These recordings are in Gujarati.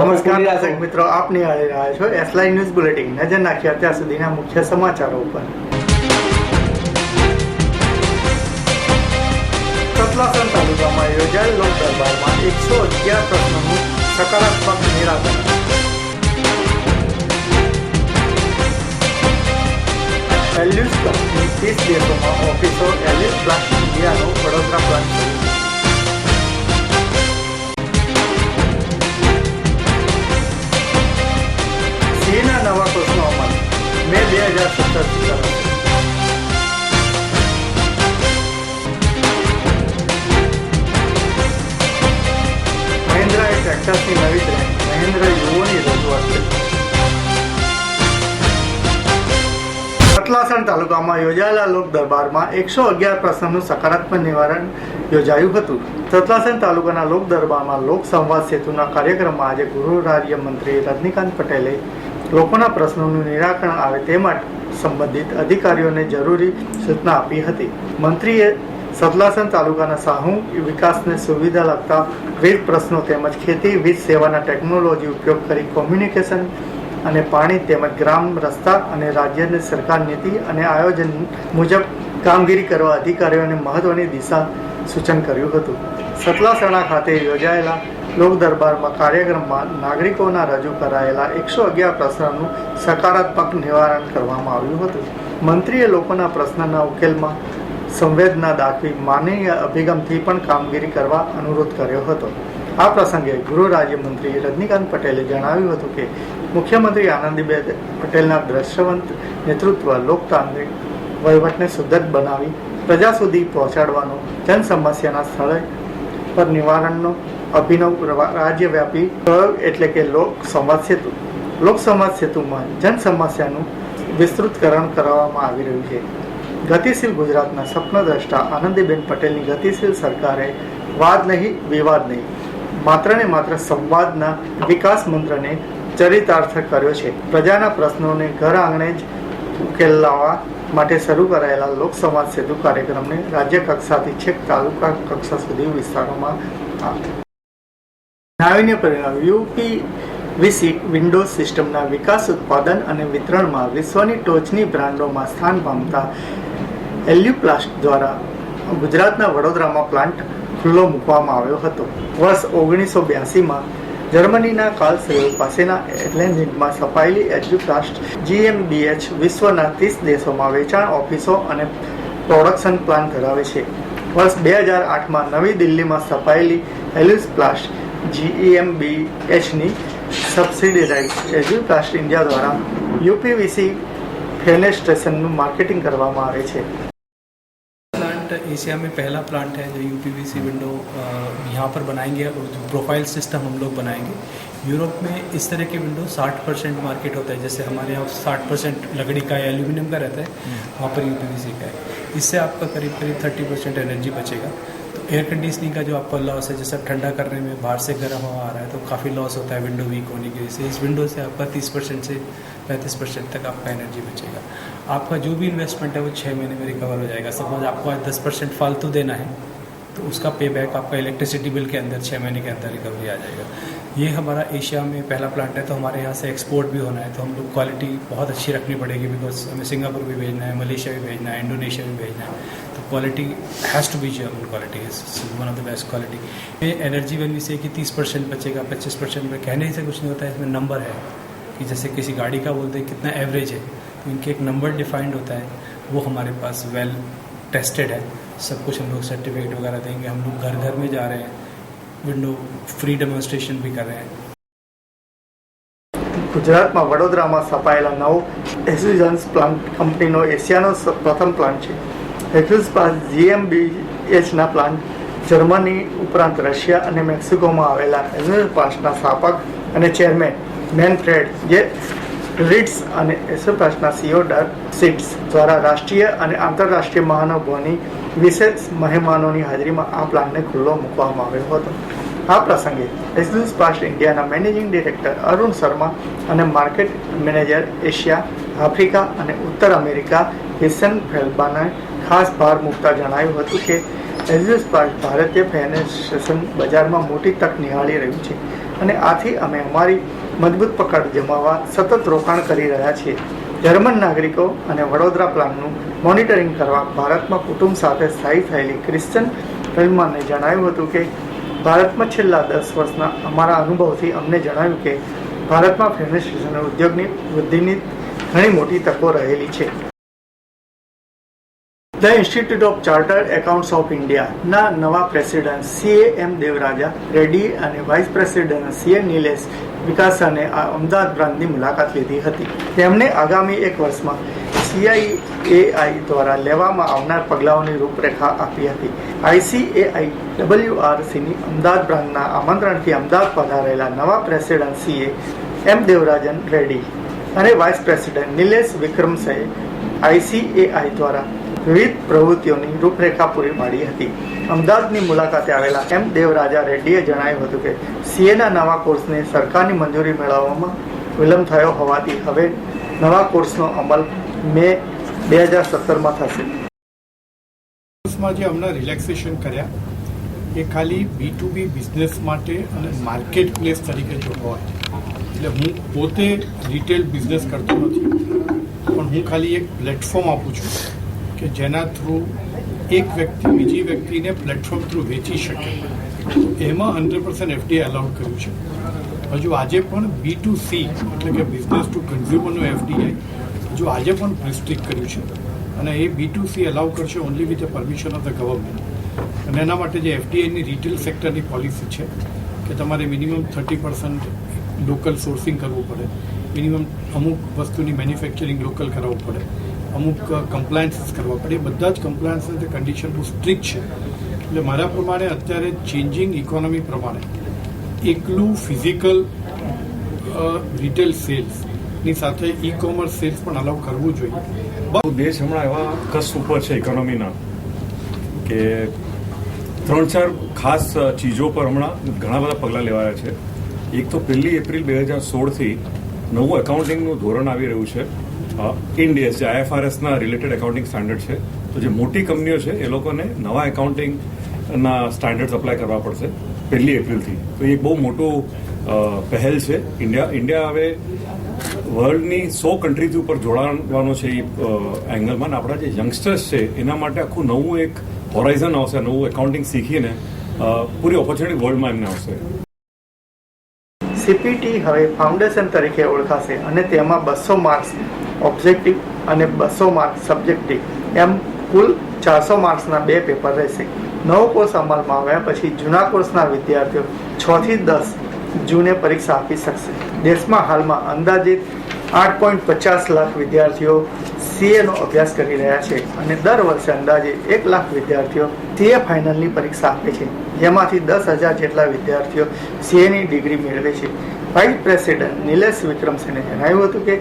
નમસ્કાર. મિત્રો આપ નિહાળી રહ્યા છો એસલાઈ ન્યૂઝ બુલેટિન નજર નાખીએ અત્યાર સુધીના મુખ્ય સમાચારો ઉપર. સતલાસણ તાલુકામાં યોજાયેલ લોક દરબારમાં એકસો અગિયાર પ્રશ્નોનું સકારાત્મક નિરાકરણ. એલ્યુસ કંપની ત્રીસ દેશોમાં ઓફિસો એલ્યુસ પ્લાસ્ટિક ઇન્ડિયાનો વડોદરા પ્લાન્ટ શરૂ મે બે હજાર સત્તર મહિન્દ્રાએ ટ્રેક્ટર્સની નવી બ્રેન્ડ મહિન્દ્ર યુવોની રજૂઆત કરી. પટલાસણ તાલુકામાં યોજાયેલા લોક દરબારમાં એકસો અગિયાર પ્રશ્નનું સકારાત્મક નિવારણ યોજાયું હતું. સતલાસણ તાલુકાના લોક દરબારમાં લોક સંવાદ સેતુના કાર્યક્રમમાં આજે ગૃહ રાજ્ય મંત્રી રજનીકાંત પટેલે લોકોના પ્રશ્નોનું નિરાકરણ આવે તે માટે સંબંધિત અધિકારીઓને જરૂરી સૂચના આપી હતી. મંત્રીએ સતલાસણ તાલુકાના સાહુ વિકાસને સુવિધા લગતા વિવિધ પ્રશ્નો તેમજ ખેતી વીજ સેવાના ટેકનોલોજી ઉપયોગ કરી કોમ્યુનિકેશન અને પાણી તેમજ ગ્રામ રસ્તા અને રાજ્યની સરકાર નીતિ અને આયોજન મુજબ કામગીરી કરવા અધિકારીઓને મહત્વની દિશા સૂચન કર્યું હતું. સતલાસણા ખાતે યોજાયેલા લોક દરબારમાં કાર્યક્રમમાં નાગરિકોના રજૂ કરાયેલા એકસો અગિયાર પ્રશ્નોનું સકારાત્મક નિવારણ કરવામાં આવ્યું હતું. મંત્રીએ લોકોના પ્રશ્નના ઉકેલમાં સંવેદના દાખવી માનવીય અભિગમથી પણ કામગીરી કરવા અનુરોધ કર્યો હતો. આ પ્રસંગે ગૃહ રાજ્યમંત્રી રજનીકાંત પટેલે જણાવ્યું હતું કે, મુખ્યમંત્રી આનંદીબેન પટેલના દ્રશ્યવંત નેતૃત્વ લોકતાંત્રિક વહીવટને સુદ્ધર બનાવી, પ્રજા સુધી પહોંચાડવાનો જન સમસ્યાના સ્થળે પર નિવારણનો અભિનવ રાજ્યવ્યાપી એટલે કે લોક સંવાદ સેતુ. લોક સંવાદ સેતુમાં જન સમસ્યાનું વિસ્તૃતકરણ કરવામાં આવી રહ્યું છે. ગતિશીલ ગુજરાતના સ્વપ્નદ્રષ્ટા આનંદીબેન પટેલની ગતિશીલ સરકારે વાદ નહીં, વિવાદ નહીં. માત્ર ને માત્ર સંવાદના વિકાસ મંત્રને ચરિતાર્થ કર્યો છે. પ્રજાના પ્રશ્નોને ઘર આંગણે જ ઉકેલ લાવવા માટે શરૂ કરાયેલા લોક સંવાદ સેતુ કાર્યક્રમને રાજ્ય કક્ષાથી છેક તાલુકા કક્ષા સુધી વિસ્તારોમાં નાવીન્ય પરિણામ યુપી વિસી વિન્ડોઝ સિસ્ટમના વિકાસ, ઉત્પાદન અને વિતરણમાં વિશ્વની ટોચની બ્રાન્ડોમાં સ્થાન પામતા એલ્યુપ્લાસ્ટ દ્વારા ગુજરાતના વડોદરામાં પ્લાન્ટ ખુલ્લો મૂકવામાં આવ્યો હતો. વર્ષ ઓગણીસો બ્યાસીમાં જર્મનીના કાર્લસરૂ પાસેના એટલેન્ટિકમાં સ્થપાયેલી એલ્યુપ્લાસ્ટ જીએમબીએચ વિશ્વના ત્રીસ દેશોમાં વેચાણ, ઓફિસો અને પ્રોડક્શન પ્લાન્ટ ધરાવે છે. વર્ષ બે હજાર આઠમાં નવી દિલ્હીમાં સ્થપાયેલી એલ્યુપ્લાસ્ટ જીઈએમબીએચની સબસિડીરાઇઝ એલ્યુપ્લાસ્ટ ઇન્ડિયા દ્વારા યુપીવીસી ફેનેસ્ટ્રેશનનું માર્કેટિંગ કરવામાં આવે છે प्लांट एशिया में पहला प्लांट है जो यूपीवीसी विंडो अ, यहाँ पर बनाएंगे और जो प्रोफाइल सिस्टम हम लोग बनाएंगे यूरोप में इस तरह के विंडो 60 परसेंट मार्केट होता है जैसे हमारे यहाँ 60 परसेंट लकड़ी का या एल्यूमिनियम का रहता है वहाँ पर यूपीवीसी का है इससे आपका करीब करीब 30 परसेंट एनर्जी बचेगा तो एयर कंडीशनिंग का जो आपका लॉस है, जैसे ठंडा करने में बाहर से गर्म हवा आ रहा है तो काफ़ी लॉस होता है विंडो वीक होने की वजह से। इस विंडो से आपका 30 परसेंट से 35 परसेंट तक आपका एनर्जी बचेगा। आपका जो भी इन्वेस्टमेंट है, वो छः महीने में रिकवर हो जाएगा। सपोज़ आपको आज दस परसेंट फालतू देना है तो उसका पे बैक आपका इलेक्ट्रिसिटी बिल के अंदर छः महीने के अंदर रिकवरी आ जाएगा। ये हमारा एशिया में पहला प्लांट है तो हमारे यहाँ से एक्सपोर्ट भी होना है तो हम लोग क्वालिटी बहुत अच्छी रखनी पड़ेगी बिकॉज़ हमें सिंगापुर भी भेजना है, मलेशिया भी भेजना है, इंडोनेशिया भी भेजना है तो quality has to be German quality one of the best quality ये एनर्जी वैन से कि तीस परसेंट बचेगा, पच्चीस परसेंट में कहने से कुछ नहीं होता है इसमें नंबर है, कि जैसे किसी गाड़ी का बोलते हैं कितना एवरेज है तो इनके एक नंबर डिफाइंड होता है, वो हमारे पास वेल टेस्टेड है, सब कुछ हम लोग सर्टिफिकेट वगैरह देंगे, हम लोग घर घर में जा रहे हैं विंडो फ्री डेमोन्स्ट्रेशन भी कर रहे हैं ગુજરાતમાં વડોદરામાં સ્થપાયેલા નવો એક્સિઝન્સ પ્લાન્ટ કંપનીનો એશિયાનો સ- પ્રથમ પ્લાન્ટ છે એક્સિસ પ્લાન્ટ જીએમબીએચના પ્લાન્ટ જર્મની ઉપરાંત રશિયા અને મેક્સિકોમાં આવેલા એક્સિસ પ્લાન્ટના સ્થાપક અને ચેરમેન મેનફ્રેડ જે રીડ્સ અને એસોપ્લાસ્ટના સીઓ સીટ્સ દ્વારા રાષ્ટ્રીય અને આંતરરાષ્ટ્રીય મહાનુભાવોની વિશેષ મહેમાનોની હાજરીમાં આ પ્લાનને ખુલ્લો મૂકવામાં આવ્યો હતો. આ પ્રસંગે એક્સિસ પાસ્ટ ઇન્ડિયાના મેનેજિંગ ડિરેક્ટર અરુણ શર્મા અને માર્કેટ મેનેજર એશિયા, આફ્રિકા અને ઉત્તર અમેરિકા હિસન ફેલ્બાને ખાસ ભાર મૂકતા જણાવ્યું હતું કે એક્સિસ પાસ્ટ ભારતીય ફાઇનાન્સિયેશન બજારમાં મોટી તક નિહાળી રહ્યું છે અને આથી અમે અમારી મજબૂત પકડ જમાવવા સતત રોકાણ કરી રહ્યા છીએ જર્મન નાગરિકો અને વડોદરા પ્લાનનું મોનિટરિંગ કરવા ભારતમાં કુટુંબ સાથે સ્થાયી થયેલી ક્રિશ્ચન ફિલ્મને જણાવ્યું હતું કે, ભારતમાં છેલ્લા દસ વર્ષના અમારા અનુભવથી અમને જણાવ્યું કે, ભારતમાં ફેમિનિસ્ટેશન ઉદ્યોગની વૃદ્ધિની ઘણી મોટી તકો રહેલી છે. The institute of chartered accountants of ઇન્ડિયાના નવા president CA M Devaraja, Reddy અને વાઇસ પ્રેસિડેન્ટ સીએ નિલેશ વિકાસાને આ અમદાવાદ બ્રાન્ચની મુલાકાત લીધી હતી. તેમણે આગામી એક વર્ષમાં સીઆઈએઆઈ દ્વારા લેવામાં આવનાર પગલાઓની રૂપરેખા આપી હતી. આઈસીએઆઈ ડબલ્યુઆરસીની અમદાવાદ બ્રાન્ચના આમંત્રણથી અમદાવાદ પધારેલા નવા president CA M Devarajan Reddy અને વાઇસ પ્રેસિડેન્ટ નિલેશ વિક્રમસે આઈસીએઆઈ દ્વારા વિવિધ પ્રવૃત્તિઓની રૂપરેખા પૂરી પાડી હતી. અમદાવાદની મુલાકાતે આવેલા એમ દેવરાજા રેડ્ડીએ જણાવ્યું હતું કે, સીએના નવા કોર્સને સરકારની મંજૂરી મેળવવામાં વિલંબ થયો હોવાથી હવે નવા કોર્સનો અમલ મે બે હજાર સત્તરમાં થશે. કોર્સમાં જે હમણાં રિલેક્સેશન કર્યા, એ ખાલી બી ટુ બી બિઝનેસ માટે અને માર્કેટ પ્લેસ તરીકે જો હોય એટલે હું પોતે રિટેલ બિઝનેસ કરતો નથી, પણ હું ખાલી એક પ્લેટફોર્મ આપું છું. કે જેના થ્રુ એક વ્યક્તિ બીજી વ્યક્તિને પ્લેટફોર્મ થ્રુ વેચી શકે. એમાં હંડ્રેડ પર્સન્ટ એફડીએ અલાઉડ કર્યું છે. હજુ આજે પણ બી ટુ સી એટલે કે બિઝનેસ ટુ કન્ઝ્યુમરનું એફડીઆઈ હજુ આજે પણ રિસ્ટ્રિક્ટ કર્યું છે. અને એ બી ટુ સી અલાઉ કરશે only with a permission of the government અને એના માટે જે એફડીઆઈની રિટેલ સેક્ટરની પોલિસી છે, કે તમારે minimum thirty percent local sourcing કરવું પડે. મિનિમમ અમુક વસ્તુની મેન્યુફેક્ચરિંગ લોકલ કરાવવું પડે. અમુક કમ્પ્લાયન્સીસ કરવા પડે. બધા જ કમ્પ્લાયન્સ કન્ડિશન બહુ સ્ટ્રિક્ટ છે. એટલે મારા પ્રમાણે અત્યારે ચેન્જિંગ ઇકોનોમી પ્રમાણે એકલું ફિઝિકલ રિટેલ સેલ્સની સાથે ઈ કોમર્સ સેલ્સ પણ અલાઉ કરવું જોઈએ. બહુ દેશ હમણાં એવા કસ ઉપર છે ઇકોનોમીના કે ત્રણ ચાર ખાસ ચીજો પર હમણાં ઘણા બધા પગલાં લેવાયા છે. એક તો પહેલી એપ્રિલ બે હજાર સોળથી નવું એકાઉન્ટિંગનું ધોરણ આવી રહ્યું છે. ઇન્ડિયસ જે આઈએફઆરએસના રિલેટેડ એકાઉન્ટિંગ સ્ટાન્ડર્ડ છે, તો જે મોટી કંપનીઓ છે, એ લોકોને નવા એકાઉન્ટિંગના સ્ટાન્ડર્ડ્સ અપ્લાય કરવા પડશે પહેલી એપ્રિલથી. તો એ બહુ મોટું પહેલ છે. ઇન્ડિયા ઇન્ડિયા હવે વર્લ્ડની સો કન્ટ્રીઝ ઉપર જોડાવાનો છે એ એંગલમાં આપણા જે યંગસ્ટર્સ છે, એના માટે આખું નવું એક હોરાઇઝન આવશે, નવું એકાઉન્ટિંગ શીખીને પૂરી ઓપોર્ચ્યુનિટી વર્લ્ડમાં એમને આવશે. સીપીટી હવે ફાઉન્ડેશન તરીકે ઓળખાશે અને તેમાં બસો માર્ક્સ ઓબ્જેક્ટિવ અને બસો માર્ક્સ સબ્જેક્ટિવ એમ કુલ ચારસો માર્ક્સના બે પેપર રહેશે. નવો કોર્સ અમલમાં આવ્યા પછી જૂના કોર્સના વિદ્યાર્થીઓ છથી દસ જૂને પરીક્ષા આપી શકશે. દેશમાં હાલમાં અંદાજિત આઠ પોઈન્ટ પચાસ લાખ વિદ્યાર્થીઓ સીએનો અભ્યાસ કરી રહ્યા છે અને દર વર્ષે અંદાજે એક લાખ વિદ્યાર્થીઓ સીએ ફાઇનલની પરીક્ષા આપે છે. જેમાંથી દસ હજાર જેટલા વિદ્યાર્થીઓ સીએની ડિગ્રી મેળવે છે. વાઇસ પ્રેસિડેન્ટ નિલેશ વિક્રમસેને જણાવ્યું હતું કે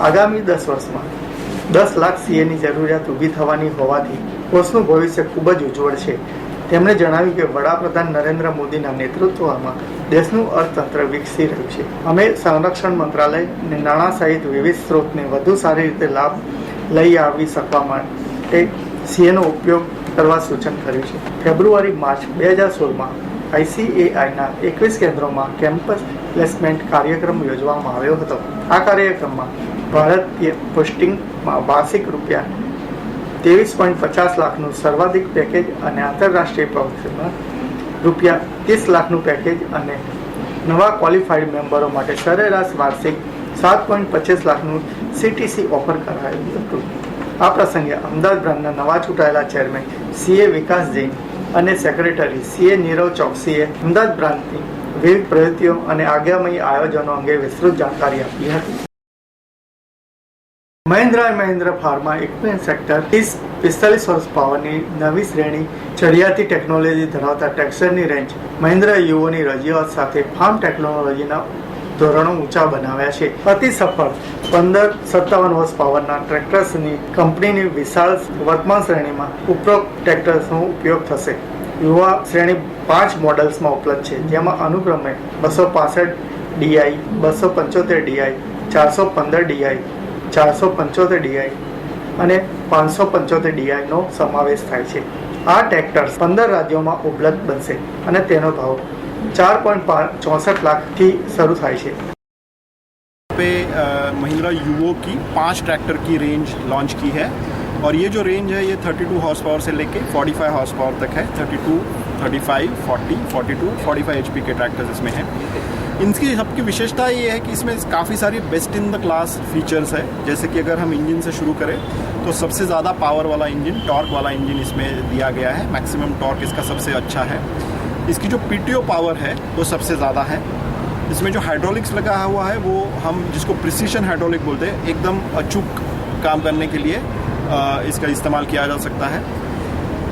આગામી દસ વર્ષમાં દસ લાખ સીએની જરૂરિયાત ઊભી થવાની હોવાથી કોર્સનું ભવિષ્ય ખૂબ જ ઉજ્જવળ છે. તેમણે જણાવ્યું કે વડાપ્રધાન નરેન્દ્ર મોદીના નેતૃત્વમાં દેશનું અર્થતંત્ર વિકસી રહ્યું છે. અમે સંરક્ષણ મંત્રાલય અને નાણાં સહિત વિવિધ સ્ત્રોતને વધુ સારી રીતે લાભ લઈ આવી શકવા માટે સીએનો ઉપયોગ કરવા સૂચન કર્યું છે. ફેબ્રુઆરી, માર્ચ બે હજાર સોળમાં આઈસીએઆઈના એકવીસ કેન્દ્રોમાં કેમ્પસ પ્લેસમેન્ટ કાર્યક્રમ યોજવામાં આવ્યો હતો. આ કાર્યક્રમમાં ભારતીય પોસ્ટિંગમાં વાર્ષિક રૂપિયા ત્રેવીસ પોઈન્ટ પચાસ લાખનું સર્વાધિક પેકેજ અને આંતરરાષ્ટ્રીય પ્રવૃત્તિમાં રૂપિયા ત્રીસ લાખનું પેકેજ અને નવા ક્વોલિફાઈડ મેમ્બરો માટે સરેરાશ વાર્ષિક સાત પોઈન્ટ પચીસ લાખનું સીટીસી ઓફર કરાયું હતું. આ પ્રસંગે અમદાવાદ બ્રાન્ડના નવા ચૂંટાયેલા ચેરમેન સીએ વિકાસ જૈન અને સેક્રેટરી સીએ નીરવ ચોકસીએ અમદાવાદ બ્રાન્ડની વિવિધ પ્રવૃત્તિઓ અને આગામી આયોજનો અંગે વિસ્તૃત જાણકારી આપી હતી. Mahindra and Mahindra pharma equipment sector ત્રીસ પિસ્તાલીસ વર્ષ પાવરની નવી શ્રેણી ચડિયાતી ટેકનોલોજી ધરાવતા ટેક્સરની રેન્જ મહિન્દ્રા યુઓની રજૂઆત સાથે ફાર્મ ટેકનોલોજીના ધોરણો ઊંચા બનાવ્યા છે. અતિ સફળ. પંદર સત્તાવન વર્ષ પાવરના ટ્રેક્ટર્સની કંપનીની વિશાળ વર્તમાન શ્રેણીમાં ઉપરોક્ત ટ્રેક્ટર્સનો ઉપયોગ થશે. યુવા શ્રેણી પાંચ મોડલ્સમાં ઉપલબ્ધ છે, જેમાં અનુક્રમે બસો પાસઠ ડીઆઈ બસો પંચોતેર ડીઆઈ ચારસો પંદર ડીઆઈ ચારસો પંચોતેર ડીઆઈ અને પાંચસો પંચોતેર ડીઆઈનો સમાવેશ થાય છે. આ ટ્રેક્ટર્સ પંદર રાજ્યોમાં ઉપલબ્ધ બનશે અને તેનો ભાવ ચાર પોઈન્ટ ચોસઠ लाख શરૂ થાય છે पे महिंद्रा यूओ की पाँच ट्रैक्टर की रेंज लॉन्च की है और ये जो रेंज है ये 32 हॉर्स पावर से लेके 45 हॉर्स पावर तक है। 32, 35, 40, 42, 45 एचपी के ट्रैक्टर्स इसमें हैं। इनकी सबकी विशेषता ये है कि इसमें काफ़ी सारी best in the class features है। जैसे कि अगर हम इंजन से शुरू करें तो सबसे ज़्यादा पावर वाला इंजन टॉर्क वाला इंजन इसमें दिया गया है। मैक्सिमम टॉर्क इसका सबसे अच्छा है। इसकी जो पीटीओ पावर है, वो सबसे ज़्यादा है। इसमें जो हाइड्रोलिक्स लगा हुआ है, वो हम जिसको प्रिसीशन हाइड्रोलिक बोलते हैं, एकदम अचूक काम करने के लिए इसका इस्तेमाल किया जा सकता है।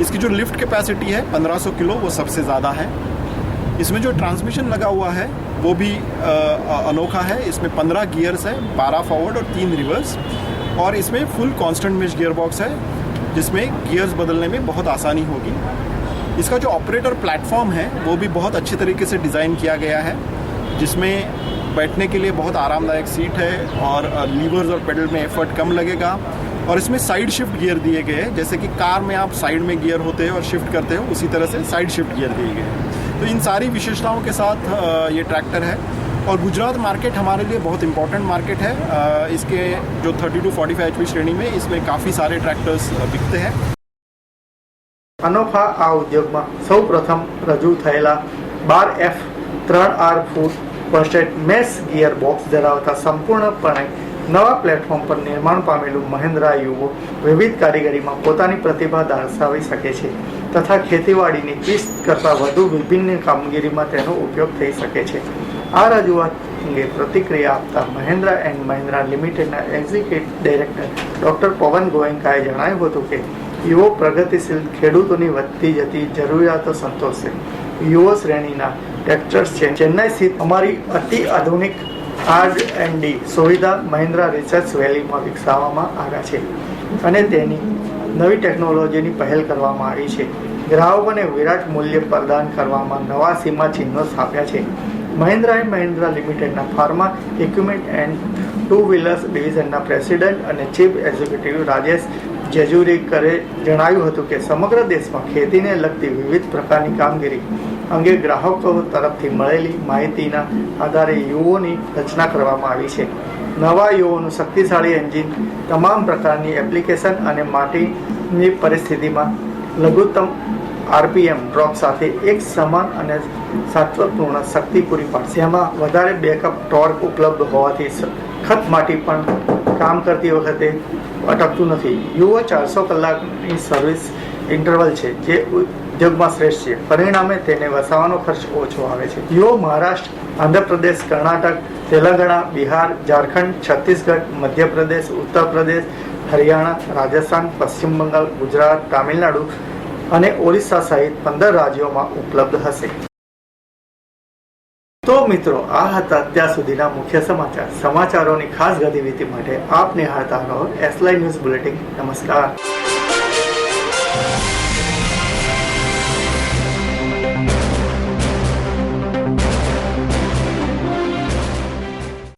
इसकी जो लिफ्ट कैपेसिटी है 1500 किलो, वो सबसे ज़्यादा है। इसमें जो ट्रांसमिशन लगा हुआ है, वो भी अनोखा है। इसमें 15 गियर्स है 12 फॉरवर्ड और तीन रिवर्स और इसमें full constant mesh gear box है, जिसमें गियर्स बदलने में बहुत आसानी होगी। इसका जो ऑपरेटर प्लेटफॉर्म है, वो भी बहुत अच्छे तरीके से डिज़ाइन किया गया है, जिसमें बैठने के लिए बहुत आरामदायक सीट है और लीवर्स और पेडल में एफर्ट कम लगेगा। और इसमें साइड शिफ्ट गियर दिए गए हैं, जैसे कि कार में आप साइड में गियर होते हैं और शिफ्ट करते हो, उसी तरह से साइड शिफ्ट गियर दिए गए तो इन सारी विशेषताओं के साथ ये ट्रैक्टर है। और गुजरात मार्केट हमारे लिए बहुत इंपॉर्टेंट मार्केट है। इसके जो 30 टू 45 एच श्रेणी में इसमें काफ़ी सारे ट्रैक्टर्स बिकते हैं। અનોખા આ ઉદ્યોગમાં સૌ પ્રથમ રજૂ થયેલા બાર એફ ત્રણ આર ફૂટ પર્સ્ટેડ મેસ ગિયર બોક્સ ધરાવતા સંપૂર્ણપણે નવા પ્લેટફોર્મ પર નિર્માણ પામેલું મહિન્દ્રા યુવો વિવિધ કારીગરીમાં પોતાની પ્રતિભા દર્શાવી શકે છે તથા ખેતીવાડીની વીસ કરતાં વધુ વિભિન્ન કામગીરીમાં તેનો ઉપયોગ થઈ શકે છે. આ રજૂઆત અંગે પ્રતિક્રિયા આપતા મહેન્દ્રા એન્ડ મહિન્દ્રા લિમિટેડના એક્ઝિક્યુટિવ ડાયરેક્ટર ડૉક્ટર પવન ગોયંકાએ જણાવ્યું હતું કે યુવો પ્રગતિશીલ ખેડૂતોની વધતી જતી જરૂરિયાતો સંતોષશે યુવો શ્રેણીના ટ્રેક્ટર્સ છે. ચેન્નાઈ સ્થિત અમારી અતિ આધુનિક આર એન્ડ ડી સુવિધા મહિન્દ્રા રિસર્ચ વેલીમાં વિકસાવવામાં આવ્યા છે અને તેની નવી ટેકનોલોજીની પહેલ કરવામાં આવી છે. ગ્રાહકોને વિરાટ મૂલ્ય પ્રદાન કરવામાં નવા સીમા ચિહ્નો સ્થાપ્યા છે. મહિન્દ્રા એન્ડ મહિન્દ્રા લિમિટેડના farm equipment and two wheelers ડિવિઝનના president અને ચીફ એક્ઝિક્યુટિવ રાજેશ જેજુરીકરે જણાવ્યું હતું કે સમગ્ર દેશમાં ખેતીને લગતી વિવિધ પ્રકારની કામગીરી અંગે ગ્રાહકો તરફથી મળેલી માહિતીના આધારે યુઓની રચના કરવામાં આવી છે. નવા યુઓનું શક્તિશાળી એન્જિન, તમામ પ્રકારની એપ્લિકેશન અને માટીની પરિસ્થિતિમાં લઘુત્તમ આરપીએમ ડ્રોપ સાથે એક સમાન અને સાત્વપૂર્ણ શક્તિ પૂરી પાડશે. એમાં વધારે બેકઅપ ટોર્ક ઉપલબ્ધ હોવાથી ખત માટી પણ કામ કરતી વખતે અટકતું નથી. યુઓ ચારસો કલાકની સર્વિસ ઇન્ટરવલ છે જે ઉદ્યોગમાં શ્રેષ્ઠ છે. પરિણામે તેને વસાવાનો ખર્ચ ઓછો આવે છે. યુઓ મહારાષ્ટ્ર, આંધ્રપ્રદેશ, કર્ણાટક, તેલંગાણા, બિહાર, ઝારખંડ, છત્તીસગઢ, મધ્યપ્રદેશ ઉત્તર પ્રદેશ હરિયાણા, રાજસ્થાન, પશ્ચિમ બંગાળ, ગુજરાત, તામિલનાડુ અને ઓરિસ્સા સહિત પંદર રાજ્યોમાં ઉપલબ્ધ હશે. તો મિત્રો, આ હતા અત્યાર સુધીના મુખ્ય સમાચાર. સમાચારોની ખાસ ગતિવિધિ માટે આપ નિહાળતા રહો એસલાઈ ન્યૂઝ બુલેટિન નમસ્કાર.